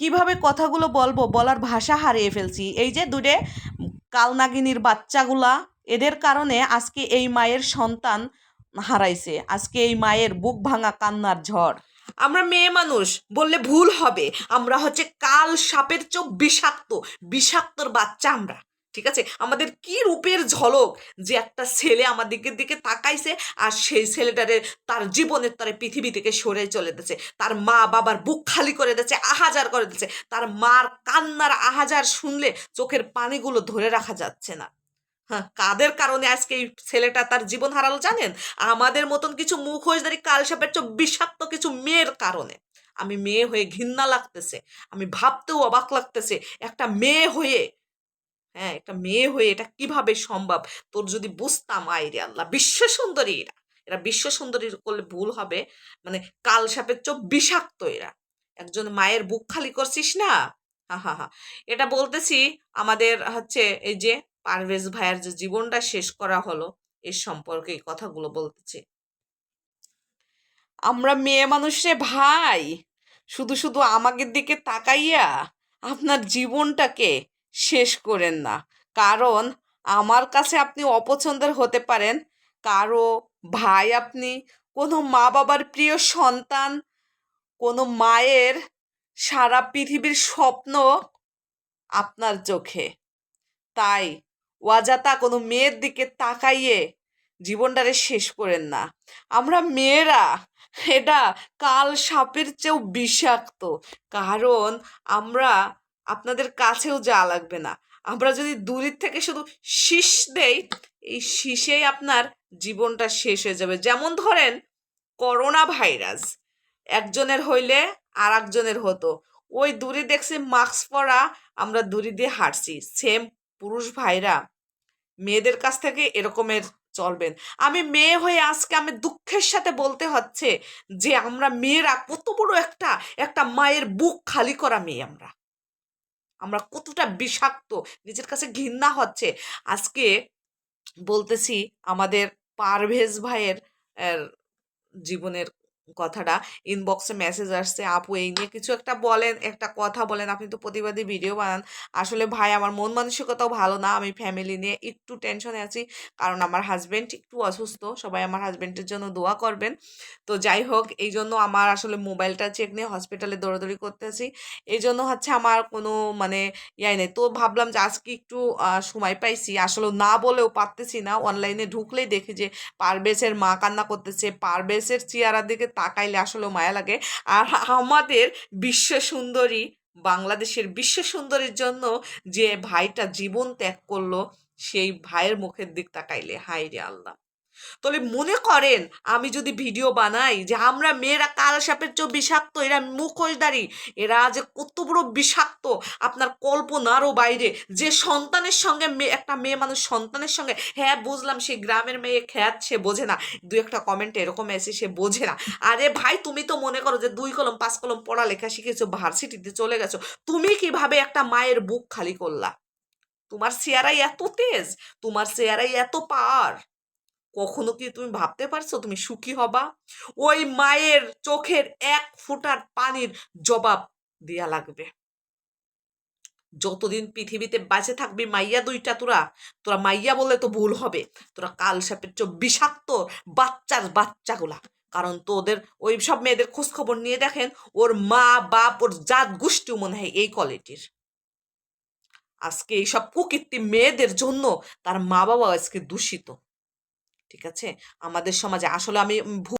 কীভাবে কথাগুলো বলব? বলার ভাষা হারিয়ে ফেলছি। এই যে দুটে কালনাগিনীর বাচ্চাগুলা, এদের কারণে আজকে এই মায়ের সন্তান হারাইছে। আজকে এই মায়ের বুক ভাঙা কান্নার ঝড়। আমরা মেয়ে মানুষ, বললে ভুল হবে। আমরা হচ্ছে কাল সাপের চোখ বিষাক্ত। বিষাক্তর বাচ্চা আমরা। ঠিক আছে? আমাদের কি রূপের ঝলক যে একটা ছেলে আমাদের দিকে তাকাইছে আর সেই ছেলেটারে তার জীবনের তারে পৃথিবী থেকে সরে চলে দিচ্ছে তার মা বাবার বুক খালি করে দিচ্ছে আহাজার করে দিচ্ছে তার মার কান্নার আহাজার শুনলে চোখের পানিগুলো ধরে রাখা যাচ্ছে না। হ্যাঁ কাদের কারণে আজকে এই ছেলেটা তার জীবন হারালো জানেন? আমাদের মতন কিছু মুখোশধারী কালসাপের চোখ বিষাক্ত কিছু মেয়ের কারণে। আমি মেয়ে হয়ে ঘৃণা লাগতেছে, আমি ভাবতেও অবাক লাগতেছে, একটা মেয়ে হয়ে হ্যাঁ একটা মেয়ে হয়ে এটা কীভাবে সম্ভব? তোর যদি বুঝতাম আইরে আল্লাহ। বিশ্ব সুন্দরী এরা। এরা বিশ্ব সুন্দরী করলে ভুল হবে। মানে কাল সাপের চোখ বিষাক্ত এরা। একজন মায়ের বুক খালি করছিস না? হা হা। এটা বলতেছি আমাদের হচ্ছে এই যে পারভেজ ভাইয়ের যে জীবনটা শেষ করা হলো, এর সম্পর্কে এই কথাগুলো বলতেছি। আমরা মেয়ে মানুষে ভাই, শুধু শুধু আমাদের দিকে তাকাইয়া আপনার জীবনটাকে শেষ করেন না। কারণ আমার কাছে আপনি অপছন্দের হতে পারেন। কারও ভাই আপনি, কোনো মা বাবার প্রিয় সন্তান, কোনো মায়ের সারা পৃথিবীর স্বপ্ন আপনার চোখে। তাই ওয়াজাতা কোনো মেয়ের দিকে তাকাইয়ে জীবনটারে শেষ করেন না। আমরা মেয়েরা, এটা কাল সাপের চেয়েও বিষাক্ত। কারণ আমরা আপনাদের কাছেও যাওয়া লাগবে না। আমরা যদি দূরের থেকে শুধু শীষ দেই, এই শীষেই আপনার জীবনটা শেষ হয়ে যাবে। যেমন ধরেন, করোনা ভাইরাস। একজনের হইলে আর একজনের হতো। ওই দূরে দেখছি মাস্ক পরা, আমরা দূরে দিয়ে হাঁটছি। সেম পুরুষ ভাইরা, মেয়েদের কাছ থেকে এরকমের চলবেন। আমি মেয়ে হয়ে আজকে আমি দুঃখের সাথে বলতে হচ্ছে যে, আমরা মেয়েরা কত বড় একটা একটা মায়ের বুক খালি করা মেয়ে আমরা। আমরা কতটা বিষাক্ত নিজের কাছে ঘৃণা হচ্ছে। আজকে বলতেছি আমাদের পারভেজ ভাইয়ের জীবনের কথাটা ইনবক্সে মেসেজ আসছে, আপু, এই নিয়ে কিছু একটা বলেন, একটা কথা বলেন, আপনি তো প্রতিবাদী ভিডিও বানান। আসলে ভাই, আমার মন মানসিকতাও ভালো না, আমি ফ্যামিলি নিয়ে একটু টেনশনে আছি, কারণ আমার হাজব্যান্ড একটু অসুস্থ, সবাই আমার হাজব্যান্ডের জন্য দোয়া করবেন। তো যাই হোক, এই জন্য আমার আসলে মোবাইলটা চেক নিয়ে হসপিটালে দৌড়াদৌড়ি করতেছি। এই জন্য হচ্ছে আমার কোনো মানে ইয়াই নেই। তো ভাবলাম যে আজকে একটু সময় পাইছি, আসলে না বলেও পারতেছি না। অনলাইনে ঢুকলেই দেখি যে পারভেজের মা কান্না করতেছে, পারভেজের চেয়ারার দিকে তাকাইলে আসলে মায়া লাগে। আর আমাদের বিশ্ব সুন্দরী, বাংলাদেশের বিশ্ব সুন্দরীর জন্য যে ভাইটা জীবন ত্যাগ করল, সেই ভাইয়ের মুখের দিক তাকাইলে হাই রে আল্লাহ। তাহলে মনে করেন, আমি যদি ভিডিও বানাই যে আমরা মেয়েরা কাল সাপের চো বিষাক্ত, এরা মুখোশধারী, এরা যে কত বড় বিষাক্ত, আপনার কল্পনারও বাইরে। যে সন্তানের সঙ্গে মেয়ে একটা মেয়ে মানুষ সন্তানের সঙ্গে হ্যাঁ বুঝলাম সেই গ্রামের মেয়ে খ্যাত, সে বোঝে না। দু একটা কমেন্ট এরকম এসে সে বোঝে না। আরে ভাই, তুমি তো মনে করো যে দুই কলম, পাঁচ কলম পড়ালেখা শিখেছো, ভার্সিটিতে চলে গেছো, তুমি কীভাবে একটা মায়ের বুক খালি করলা? তোমার চেয়ারাই এত তেজ, তোমার চেয়ারাই এত পার। কখনো কি তুমি ভাবতে পারছ তুমি সুখী হবা? ওই মায়ের চোখের এক ফুটার পানির জবাব দেয়া লাগবে। যতদিন পৃথিবীতে বাঁচে থাকবি মাইয়া দুইটা তোরা তোরা মাইয়া বলে তো ভুল হবে। তোরা কাল সাপের চোখ বিষাক্ত বাচ্চার বাচ্চাগুলা। কারণ তোদের ওই সব মেয়েদের খোঁজ খবর নিয়ে দেখেন, ওর মা, বাপ, ওর জাত গোষ্ঠীও মনে হয় এই কোয়ালিটির। আজকে এইসব কুকীর্তি মেয়েদের জন্য তার মা বাবা আজকে দূষিত। ঠিক আছে? আমাদের সমাজে আসলে আমি